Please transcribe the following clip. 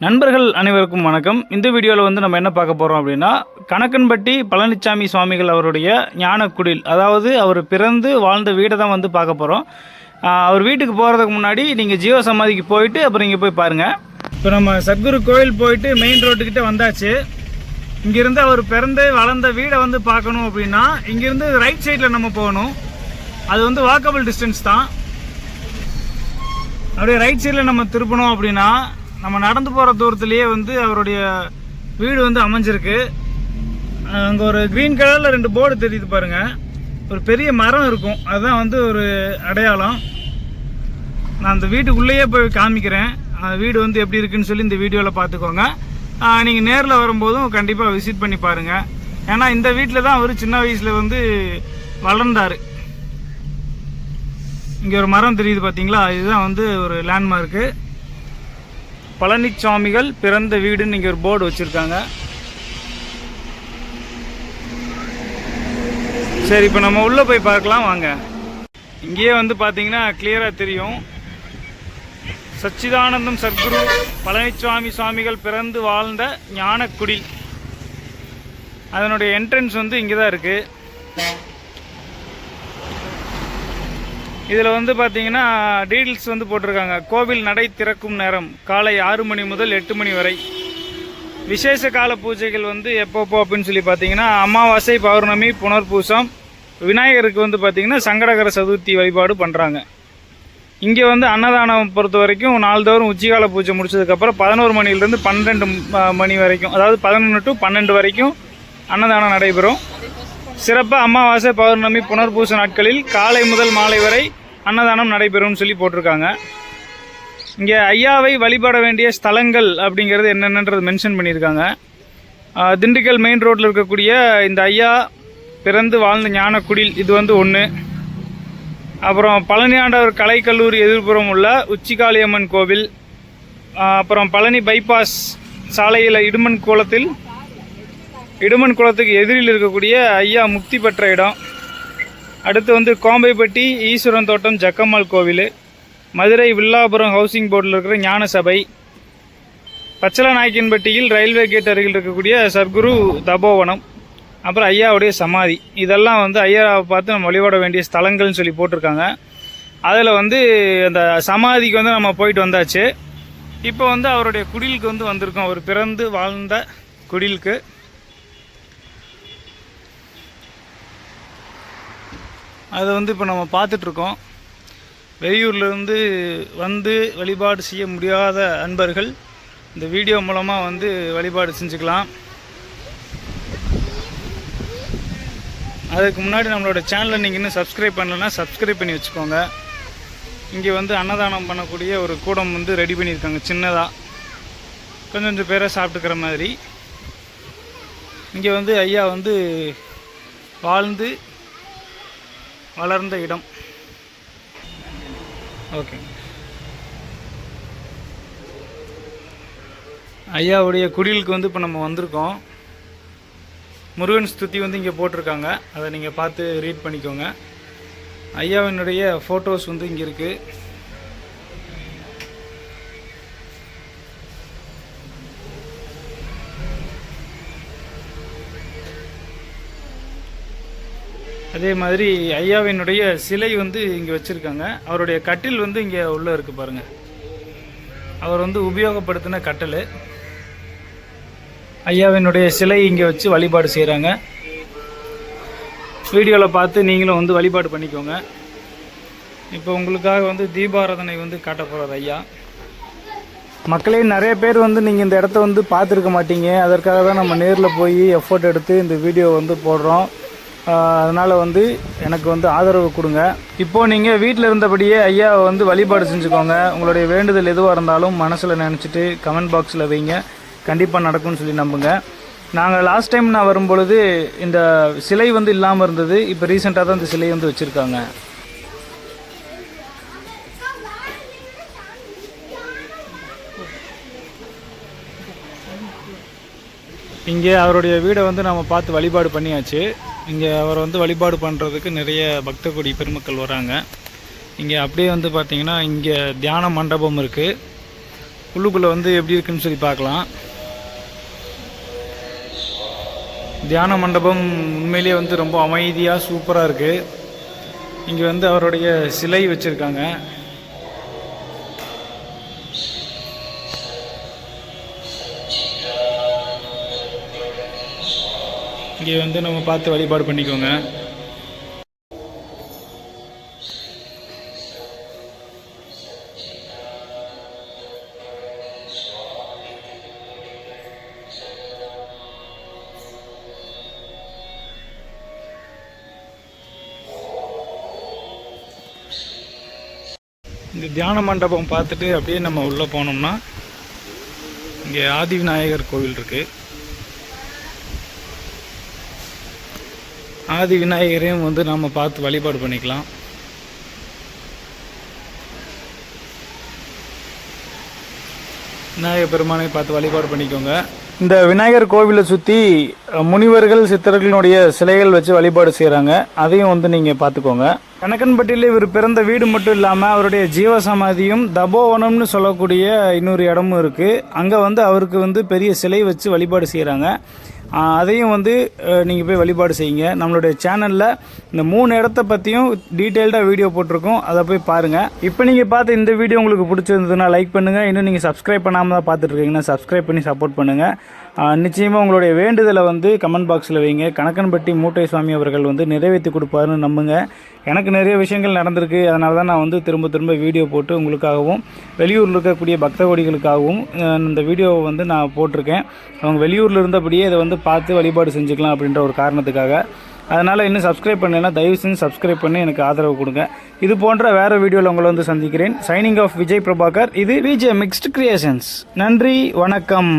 நண்பர்கள் அனைவருக்கும் வணக்கம். இந்த வீடியோவில் வந்து நம்ம என்ன பார்க்க போகிறோம் அப்படின்னா கணக்கன்பட்டி பழனிசாமி சுவாமிகள் அவருடைய ஞானக்குடில் அதாவது அவர் பிறந்து வாழ்ந்த வீடை தான் வந்து பார்க்க போகிறோம் அவர் வீட்டுக்கு போகிறதுக்கு முன்னாடி நீங்கள் ஜீவ சமாதிக்கு போயிட்டு அப்புறம் இங்கே போய் பாருங்கள் இப்போ நம்ம சத்குரு கோயில் போயிட்டு மெயின் ரோட்டுக்கிட்ட வந்தாச்சு. இங்கேருந்து அவர் பிறந்து வளர்ந்த வீடை வந்து பார்க்கணும் அப்படின்னா இங்கேருந்து ரைட் சைடில் நம்ம போகணும். அது வந்து வாக்கபிள் டிஸ்டன்ஸ் தான். அப்படியே ரைட் சைடில் நம்ம திருப்பணும் அப்படின்னா நம்ம நடந்து போகிற தூரத்துலேயே வந்து அவருடைய வீடு வந்து அமைஞ்சிருக்கு. அங்கே ஒரு க்ரீன் கலரில் ரெண்டு போர்டு தெரியுது பாருங்க. ஒரு பெரிய மரம் இருக்கும். அதுதான் வந்து ஒரு அடையாளம். நான் அந்த வீட்டுக்குள்ளேயே போய் காமிக்கிறேன். அந்த வீடு வந்து எப்படி இருக்குன்னு சொல்லி இந்த வீடியோவில் பார்த்துக்கோங்க. நீங்கள் நேரில் வரும்போதும் கண்டிப்பாக விசிட் பண்ணி பாருங்கள் ஏன்னா இந்த வீட்டில் தான் அவர் சின்ன வயசில் வந்து வளர்ந்தார். இங்கே ஒரு மரம் தெரியுது பார்த்தீங்களா இதுதான் வந்து ஒரு லேண்ட்மார்க்கு பழனிசாமிகள் பிறந்த வீடுன்னு இங்கே ஒரு போர்டு வச்சுருக்காங்க. சரி இப்போ நம்ம உள்ளே போய் பார்க்கலாம் வாங்க. இங்கேயே வந்து பார்த்தீங்கன்னா கிளியராக தெரியும். சச்சிதானந்தம் சத்குரு பழனிசாமி சுவாமிகள் பிறந்து வாழ்ந்த ஞானக்குடி. அதனுடைய என்ட்ரன்ஸ் வந்து இங்கே தான் இருக்குது இதில் வந்து பார்த்தீங்கன்னா டீடெயில்ஸ் வந்து போட்டிருக்காங்க. கோவில் நடை திறக்கும் நேரம் காலை ஆறு மணி முதல் எட்டு மணி வரை. விசேஷ கால பூஜைகள் வந்து எப்பப்போ அப்படின்னு சொல்லி பார்த்தீங்கன்னா அமாவாசை பௌர்ணமி புனர்பூசம் விநாயகருக்கு வந்து பார்த்தீங்கன்னா சங்கடகர சதுர்த்தி வழிபாடு பண்ணுறாங்க இங்கே வந்து அன்னதானம் பொறுத்த வரைக்கும் நாள்தோறும் உச்சிகால பூஜை முடிச்சதுக்கப்புறம் பதினோரு மணிலேருந்து பன்னெண்டு ம- மணி வரைக்கும் அதாவது பதினொன்று டு பன்னெண்டு வரைக்கும் அன்னதானம் நடைபெறும். சிறப்பு அமாவாசை பௌர்ணமி புனர்பூச நாட்களில் காலை முதல் மாலை வரை அன்னதானம் நடைபெறும்னு சொல்லி போட்டிருக்காங்க. இங்கே ஐயாவை வழிபட வேண்டிய ஸ்தலங்கள் அப்படிங்கிறது என்னென்னன்றது மென்ஷன் பண்ணியிருக்காங்க. திண்டுக்கல் மெயின் ரோட்டில் இருக்கக்கூடிய இந்த ஐயா பிறந்து வாழ்ந்த ஞானக்குடில் இது வந்து ஒன்று அப்புறம் பழனியாண்டவர் கலைக்கல்லூரி எதிர்ப்புறம் உள்ள உச்சிகாளியம்மன் கோவில். அப்புறம் பழனி பைபாஸ் சாலையில் இடுமன் கோலத்தில் இடுமன் குளத்துக்கு எதிரில் இருக்கக்கூடிய ஐயா முக்தி பெற்ற இடம். அடுத்து வந்து கோம்பைப்பட்டி ஈஸ்வரன் தோட்டம் ஜக்கம்மாள் கோவில். மதுரை வில்லாபுரம் ஹவுசிங் போர்டில் இருக்கிற ஞான சபை. பச்சலநாயக்கன்பட்டியில் ரயில்வே கேட் அருகில் இருக்கக்கூடிய சர்க்குரு தபோவனம். அப்புறம் ஐயாவுடைய சமாதி. இதெல்லாம் வந்து ஐயாவை பார்த்து நம்ம வழிபட வேண்டிய ஸ்தலங்கள்னு சொல்லி போட்டிருக்காங்க. அதில் வந்து அந்த சமாதிக்கு வந்து நம்ம போயிட்டு வந்தாச்சு. இப்போ வந்து அவருடைய குடிலுக்கு வந்து வந்திருக்கோம். அவர் பிறந்து வாழ்ந்த குடிலுக்கு. அதை வந்து இப்போ நம்ம பார்த்துட்ருக்கோம். வெளியூர்லேருந்து வந்து வழிபாடு செய்ய முடியாத அன்பர்கள் இந்த வீடியோ மூலமாக வந்து வழிபாடு செஞ்சுக்கலாம். அதுக்கு முன்னாடி நம்மளோட சேனலை நீங்கள் இன்னும் சப்ஸ்கிரைப் பண்ணலைன்னா சப்ஸ்கிரைப் பண்ணி வச்சுக்கோங்க. இங்கே வந்து அன்னதானம் பண்ணக்கூடிய ஒரு கூடம் வந்து ரெடி பண்ணியிருக்காங்க சின்னதாக கொஞ்சம் கொஞ்சம் பேரை சாப்பிட்டுக்கிற மாதிரி. இங்கே வந்து ஐயா வந்து வாழ்ந்து வளர்ந்த இடம். ஓகே. ஐயாவுடைய குடிலுக்கு வந்து இப்போ நம்ம வந்திருக்கோம். முருகன் ஸ்துதி வந்து இங்கே போட்டிருக்காங்க. அதை நீங்கள் பார்த்து ரீட் பண்ணிக்கோங்க. ஐயாவினுடைய ஃபோட்டோஸ் வந்து இங்கே இருக்குது அதே மாதிரி ஐயாவினுடைய சிலை வந்து இங்கே வச்சுருக்காங்க. அவருடைய கட்டில் வந்து இங்கே உள்ளே இருக்குது பாருங்கள் அவர் வந்து உபயோகப்படுத்தின கட்டில். ஐயாவினுடைய சிலை இங்கே வச்சு வழிபாடு செய்கிறாங்க வீடியோவில் பார்த்து நீங்களும் வந்து வழிபாடு பண்ணிக்கோங்க. இப்போ உங்களுக்காக வந்து தீபாராதனை வந்து காட்ட போகிறார் ஐயா. மக்களே நிறைய பேர் வந்து நீங்கள் இந்த இடத்த வந்து பார்த்துருக்க மாட்டீங்க. அதற்காக தான் நம்ம நேரில் போய் எஃபோர்ட் எடுத்து இந்த வீடியோ வந்து போடுறோம். அதனால் வந்து எனக்கு வந்து ஆதரவு கொடுங்க. இப்போது நீங்கள் வீட்டில் இருந்தபடியே ஐயாவை வந்து வழிபாடு செஞ்சுக்கோங்க. உங்களுடைய வேண்டுதல் எதுவாக இருந்தாலும் மனசில் நினச்சிட்டு கமெண்ட் பாக்ஸில் வைங்க. கண்டிப்பாக நடக்கும்னு சொல்லி நம்புங்க. நாங்கள் லாஸ்ட் டைம் நான் வரும்பொழுது இந்த சிலை வந்து இல்லாமல் இருந்தது. இப்போ ரீசெண்டாக தான் இந்த சிலை வந்து வச்சுருக்காங்க. இங்கே அவருடைய வீடை வந்து நம்ம பார்த்து வழிபாடு பண்ணியாச்சு. இங்கே அவரை வந்து வழிபாடு பண்ணுறதுக்கு நிறைய பக்த கொடி பெருமக்கள் வராங்க. இங்கே அப்படியே வந்து பார்த்திங்கன்னா இங்கே தியான மண்டபம் இருக்குது உள்ளுக்குள்ளே வந்து எப்படி இருக்குன்னு சொல்லி பார்க்கலாம். தியான மண்டபம் உண்மையிலேயே வந்து ரொம்ப அமைதியாக சூப்பராக இருக்குது இங்கே வந்து அவருடைய சிலை வச்சுருக்காங்க. இங்கே வந்து நம்ம பார்த்து வழிபாடு பண்ணிக்கோங்க. இந்த தியான மண்டபம் பார்த்துட்டு அப்படியே நம்ம உள்ளே போனோம்னா இங்கே ஆதிவிநாயகர் கோவில் இருக்குது ஆதி விநாயகரையும் வந்து நாம் பார்த்து வழிபாடு பண்ணிக்கலாம். விநாயகர் பெருமானை பார்த்து வழிபாடு பண்ணிக்கோங்க. இந்த விநாயகர் கோவிலை சுற்றி முனிவர்கள் சித்தர்களுடைய சிலைகள் வச்சு வழிபாடு செய்கிறாங்க அதையும் வந்து நீங்கள் பார்த்துக்கோங்க. கணக்கன்பட்டியில் இவர் பிறந்த வீடு மட்டும் இல்லாமல் அவருடைய ஜீவசமாதியும் தபோவனம்னு சொல்லக்கூடிய இன்னொரு இடமும் இருக்குது அங்கே வந்து அவருக்கு வந்து பெரிய சிலை வச்சு வழிபாடு செய்கிறாங்க அதையும் வந்து நீங்கள் போய் வழிபாடு செய்யுங்க. நம்மளுடைய சேனலில் இந்த மூணு இடத்த பற்றியும் டீட்டெயில்டாக வீடியோ போட்டிருக்கோம். அதை போய் பாருங்கள் இப்போ நீங்கள் பார்த்து இந்த வீடியோ உங்களுக்கு பிடிச்சிருந்ததுன்னா லைக் பண்ணுங்கள் இன்னும் நீங்கள் சப்ஸ்கிரைப் பண்ணாமல் தான் பார்த்துட்டு இருக்கீங்கன்னா சப்ஸ்கிரைப் பண்ணி சப்போர்ட் பண்ணுங்கள் நிச்சயமாக உங்களுடைய வேண்டுதலை வந்து கமெண்ட் பாக்ஸில் வைங்க. கணக்கன்பட்டி மூட்டை சுவாமி அவர்கள் வந்து நிறைவேற்றி கொடுப்பாருன்னு நம்புங்க. எனக்கு நிறைய விஷயங்கள் நடந்திருக்கு. அதனால தான் நான் வந்து திரும்ப திரும்ப வீடியோ போட்டு உங்களுக்காகவும் வெளியூரில் இருக்கக்கூடிய பக்த கோடிகளுக்காகவும் இந்த வீடியோவை வந்து நான் போட்டிருக்கேன். அவங்க வெளியூரில் இருந்தபடியே இதை வந்து பார்த்து வழிபாடு செஞ்சுக்கலாம் அப்படின்ற ஒரு காரணத்துக்காக. அதனால் இன்னும் சப்ஸ்கிரைப் பண்ணலைன்னா தயவு செஞ்சு சப்ஸ்கிரைப் பண்ணி எனக்கு ஆதரவு கொடுங்க. இது போன்ற வேறு வீடியோவில் உங்களை வந்து சந்திக்கிறேன். Signing off Vijay Prabhakar. இது விஜய் மிக்ஸ்டு கிரியேஷன்ஸ் நன்றி வணக்கம்.